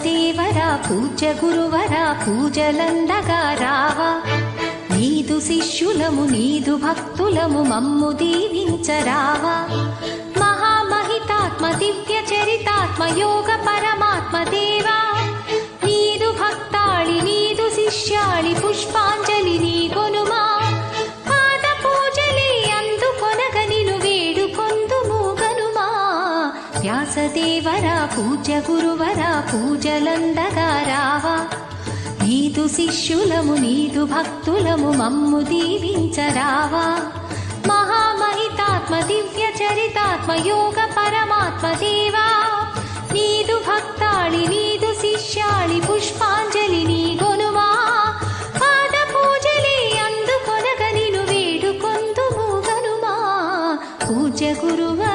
ವಾಸುದೇವರ ಪೂಜ್ಯ ಗುರುವರ పూజలందగా రావా. నీదు శిష్యులము నీదు భక్తులము మమ్ము దీవించరావా. మహామహితాత్మ దివ్య చరితాత్మ యోగ పరమాత్మ దేవా. నీదు భక్తాళి నీదు శిష్యాళి పుష్పాంజ పూజ గురువరా పూజలందగా రావా. నీదు శిష్యులము నీదు భక్తులము మమ్ము దీవించరావా. మహామహితాత్మ దివ్య చరితాత్మ యోగ పరమాత్మ దేవా. నీదు భక్తాళి నీదు శిష్యాళి పుష్పాంజలి నీ గొనుమా. పాద పూజలి అందుకొనగ నిను వేడుకొందుము పూజ గురువా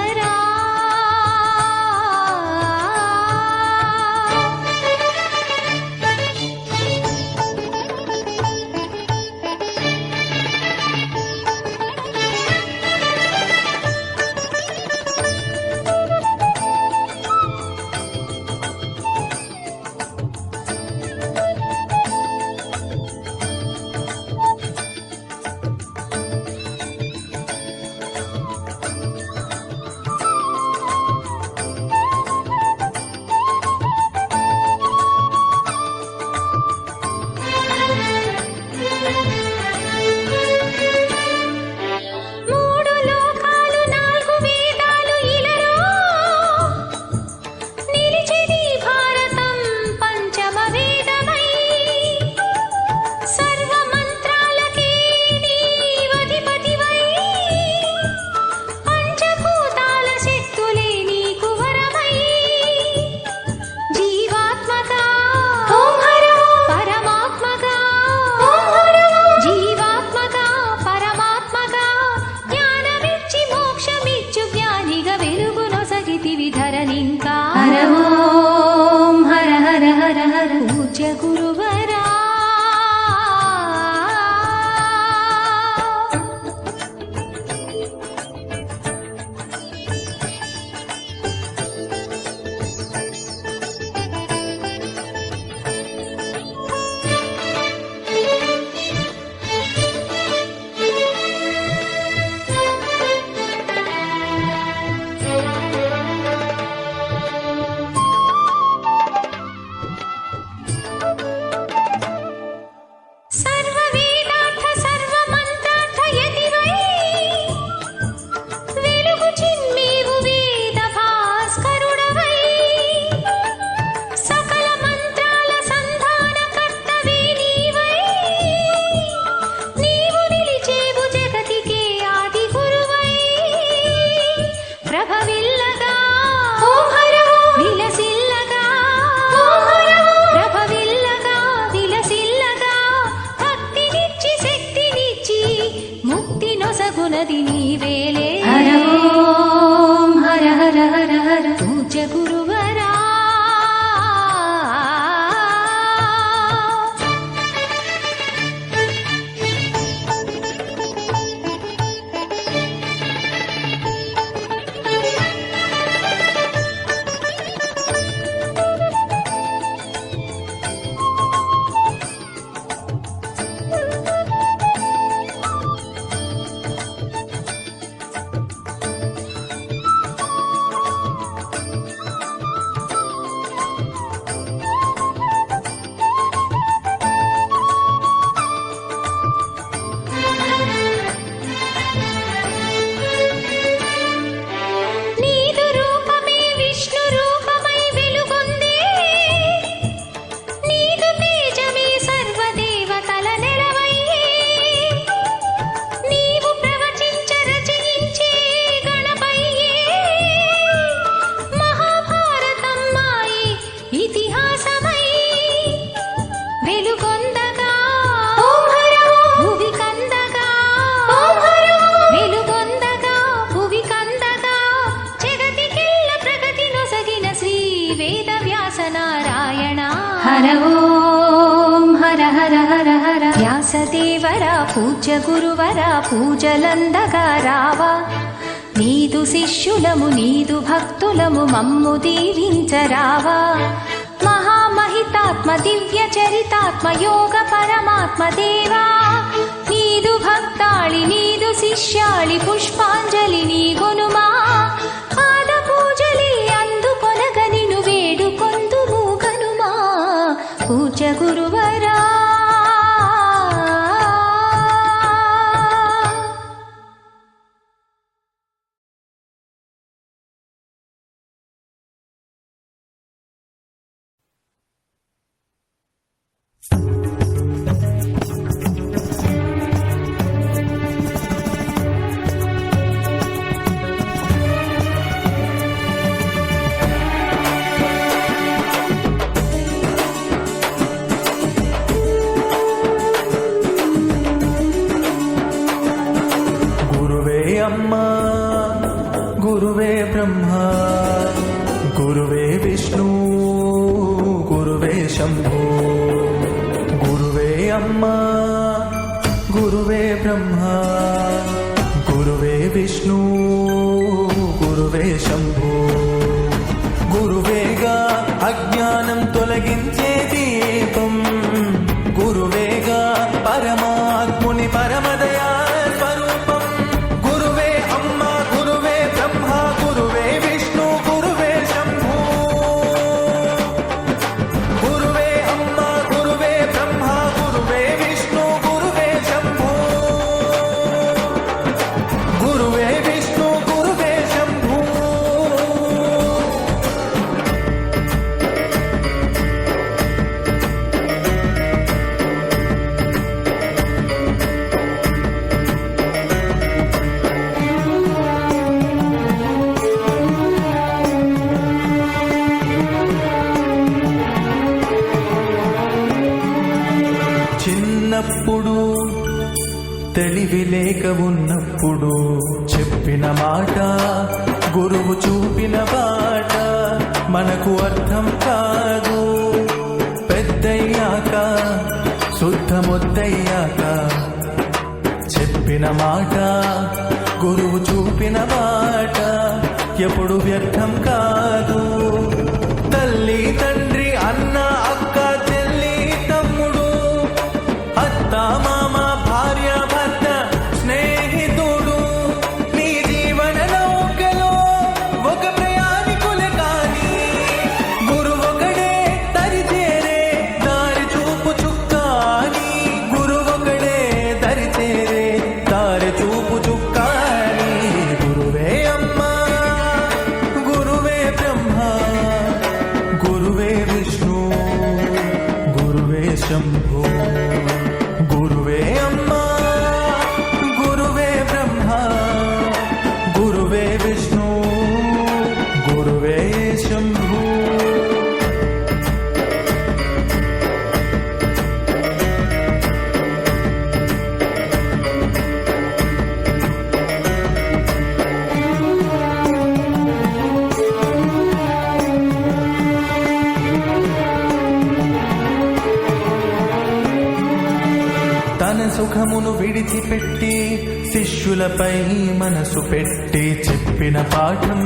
ఉన్నది నీవేలే పూజ్య గురువరా పూజలందగా రావా. నీదు శిష్యులము నీదు భక్తులము మమ్ము దీవించరావా. మహామహితాత్మ దివ్య చరితాత్మ యోగ పరమాత్మ దేవా. నీదు భక్తాళి నీదు శిష్యాళి పుష్పాంజలి నీ గొనుమా. పాద పూజలి అందుకొనగ వేడుకొందుము కనుమా పూజ గురువ అమ్మా గురువే బ్రహ్మ. గురువే విష్ణు. గురువే శంభో. గురువే అమ్మా. గురువే బ్రహ్మ. గురువే విష్ణు. గురువే శంభో. గురువేగా అజ్ఞానం తొలగించే దీపం. గురువేగా పరమాత్ముని పరమదయా శుద్ధమొద్దయ్యాక చెప్పిన మాట గురువు చూపిన మాట ఎప్పుడు వ్యర్థం కాదు. తల్లి తండ్రి అన్న విడిచిపెట్టి శిష్యులపై మనసు పెట్టి చెప్పిన పాఠం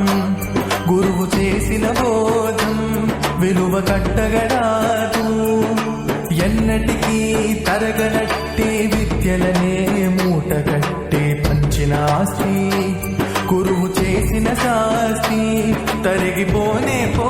గురువు చేసిన బోధం విలువ కట్టగడాదు. ఎన్నటికీ తరగనట్టి విద్యలనే మూట కట్టి పంచిన ఆస్తి గురువు చేసిన శాస్తి తరిగిపోనే పో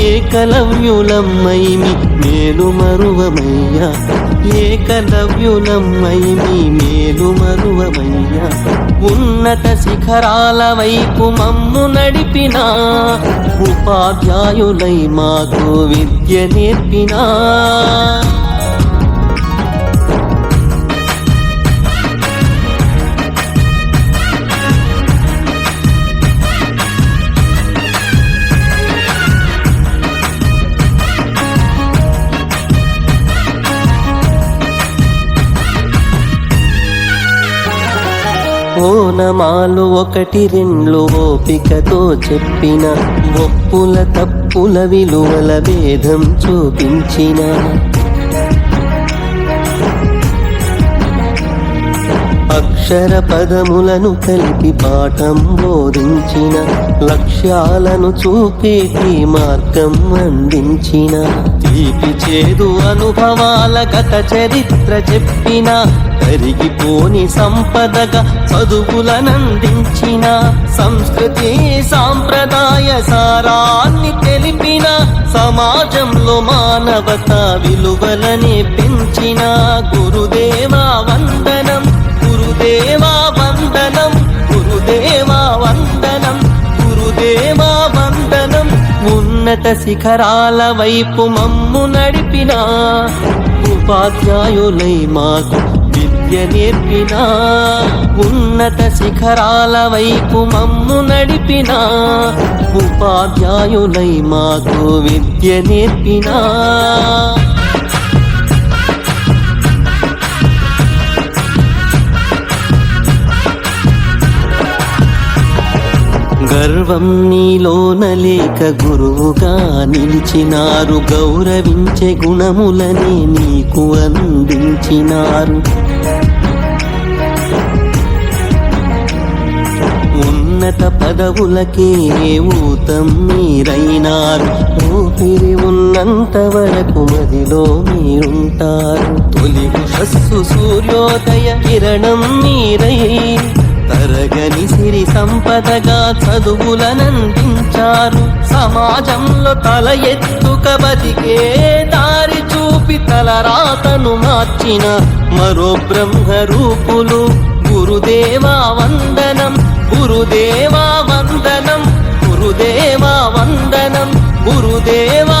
ఏకలవ్యులమ్మైమి మేలు మరువమయ్యా. ఏకలవ్యులమ్మైమి మేలు మరువమయ్యా. ఉన్నత శిఖరాల వైపు మమ్ము నడిపిన. ఉపాధ్యాయులై మాకు విద్య నేర్పినా. ఓనమాలు ఒకటి రెండు ఓపికతో చెప్పిన ఒప్పుల తప్పుల విలువల భేదం చూపించిన. అక్షర పదములను కలిపి పాఠం బోధించిన లక్ష్యాలను చూపేటి మార్గం అందించిన. తీపి చేదు అనుభవాల గత చరిత్ర చెప్పిన కరిగిపోని సంపదగా చదువులనందించిన సంస్కృతి సాంప్రదాయ సారాన్ని తెలిపిన సమాజంలో మానవత విలువలనే పెంచిన గురు ఉన్నత శిఖరాల వైపు మమ్ము నడిపిన ఉపాధ్యాయులై మాకు విద్య నేర్పిన ఉన్నత శిఖరాల వైపు మమ్ము నడిపిన ఉపాధ్యాయులై మాకు విద్య నేర్పినా. గర్వం నీలోన లేక గురువుగా నిలిచినారు. గౌరవించే గుణములనే నీకు అందించినారు. ఉన్నత పదవులకే ఊతం మీరైనారు. ఊపిరి ఉన్నంత వరకు మదిలో మీరుంటారు. తొలి ఉషస్సు సూర్యోదయ కిరణం మీరై తరగని సంపదగా చదువులనందించారు సమాజంలో తల ఎత్తుక బతికే దారి చూపి తల రాతను మార్చిన మరో బ్రహ్మ రూపులు. గురుదేవా వందనం గురుదేవా వందనం గురుదేవా వందనం గురుదేవా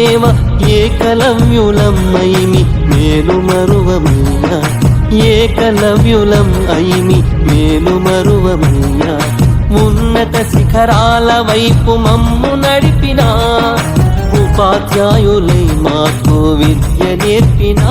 గురుదేవ ఏకలవ్యులమ్మయిమి మేలు మరువమయ్యా. ఏకలవ్యులం అయిమి మేలు మరువమయ్యా. ఉన్నత శిఖరాల వైపు మమ్ము నడిపిన. ఉపాధ్యాయులై మాకు విద్య నేర్పినా.